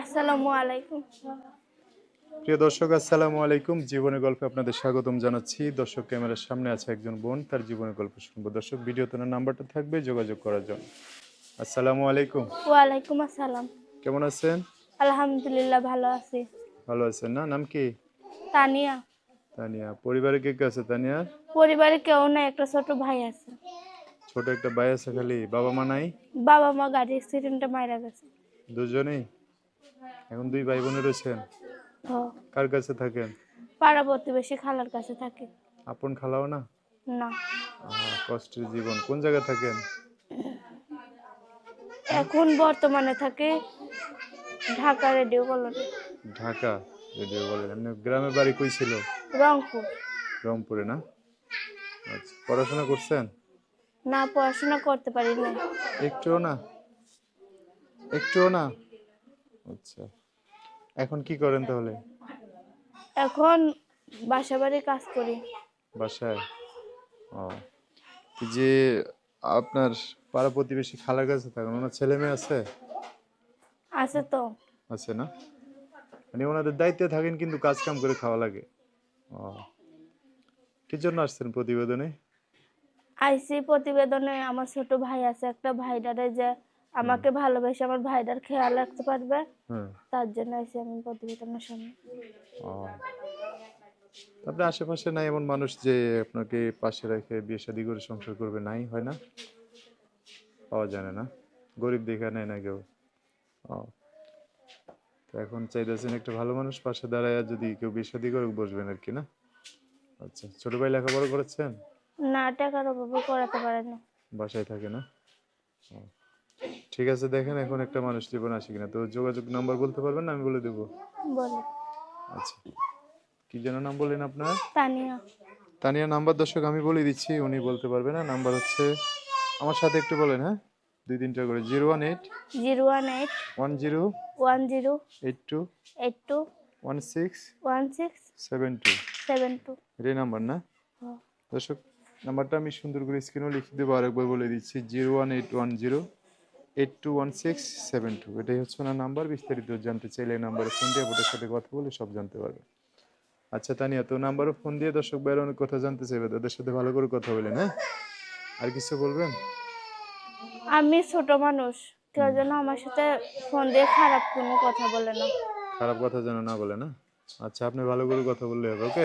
আসসালামু আলাইকুম। প্রিয় দর্শক আসসালামু আলাইকুম। জীবনের গল্পে আপনাদের স্বাগতম জানাচ্ছি। দর্শক ক্যামেরার সামনে আছে একজন বোন তার জীবনের গল্প শুনব। দর্শক ভিডিওতে নাম্বারটা থাকবে যোগাযোগ করার জন্য। আসসালামু আলাইকুম। ওয়ালাইকুম আসসালাম। কেমন আছেন? আলহামদুলিল্লাহ ভালো আছি। ভালো আছেন না? নাম কি? তানিয়া। তানিয়া। পরিবারে কে কে আছে তানিয়া? পরিবারে কেউ নাই একটা ছোট ভাই আছে। ছোট একটা ভাই আছে খালি বাবা মা নাই? বাবা মা গাড়ি অ্যাক্সিডেন্টে মারা গেছে। দুজনেই? এখন দুই ভাই বোনে রয়েছেন কার কাছে থাকেন? পাড়া প্রতিবেশী খালার কাছে থাকি। আপন খালাও না? না। কষ্টের জীবন। কোন জায়গায় থাকেন? এখন বর্তমানে থাকি Dhaka radio colony. Dhaka radio বলেন এমনি গ্রামের বাড়ি কই ছিল? রংপুর। রংপুরে না? আচ্ছা পড়াশোনা করছেন? না পড়াশোনা করতে পারি না একটুও না? একটুও না? আচ্ছা। এখন কি করেন তাহলে? এখন বাসা বাড়ি কাজ করি। বাসায়? ও। যে আপনার পাড়া প্রতিবেশী খালার কাছে থাকেন ওনার ছেলে মেয়ে আছে? আছে তো। আছে না? মানে ওনাদের দায়িত্বে থাকেন কিন্তু কাজ কাম করে খাওয়া লাগে। ও। কি জন্য আসছেন প্রতিবেদনে? আইসি প্রতিবেদনে আমার ছোট ভাই আছে একটা ভাইডারে যে আমাকে ভালোবেসে আমার ভাইডার খেয়াল রাখতে পারবে। তার জন্য এসে আমি প্রতিবেদনের সামনে আপনার আশেপাশে নাই এমন মানুষ যে আপনাকে পাশে রেখে বিয়ে শাদি করে সংসার করবে নাই হয় না? পাওয়া যায় না। গরিব দেখা নেয় না কেউ। ও। তো এখন চাইতেছেন একটা ভালো মানুষ পাশে দাঁড়ায় যদি কেউ বিয়ে শাদি করে বসবেন আর কি না? আচ্ছা ছোট ভাই লেখাপড়া করেছেন? না টাকার অভাবে করাতে পারে না বাসায় থাকে না। ঠিক আছে দেখেন এখন একটা মানুষ জীবন আসে কিনা। তো যোগাযোগ নাম্বার বলতে পারবেন না? আমি বলে দেবো। বলে। আচ্ছা। কি যেন নাম বললেন আপনার? তানিয়া। তানিয়া নাম্বার দর্শক আমি বলে দিচ্ছি উনি বলতে পারবে না। নাম্বার হচ্ছে আমার সাথে একটু বলেন হ্যাঁ? দুই তিনটা করে। Zero one eight zero one eight one zero one zero eight two eight two one six one six seven two. Seven two. এটাই নাম্বার না? দর্শক নাম্বারটা আমি সুন্দর করে স্ক্রিনেও লিখে দেবো। আরেকবার বলে দিচ্ছি zero one eight one zero eight two one six seven two এটাই হচ্ছে ওনার নাম্বার বিস্তারিত জানতে চাইলে এই নাম্বারে ফোন দিয়ে ওটার সাথে কথা বলে সব জানতে পারবে। আচ্ছা তানিয়া তো নাম্বারও ফোন দিয়ে দর্শক বাইরে অনেক কথা জানতে চাইবে তাদের সাথে ভালো করে কথা বলেন হ্যাঁ? আর কিছু বলবেন? আমি ছোট মানুষ কেউ যেন আমার সাথে ফোন দিয়ে খারাপ কোনো কথা বলে না। খারাপ কথা যেন না বলে না? আচ্ছা আপনি ভালো করে কথা বললে হবে ওকে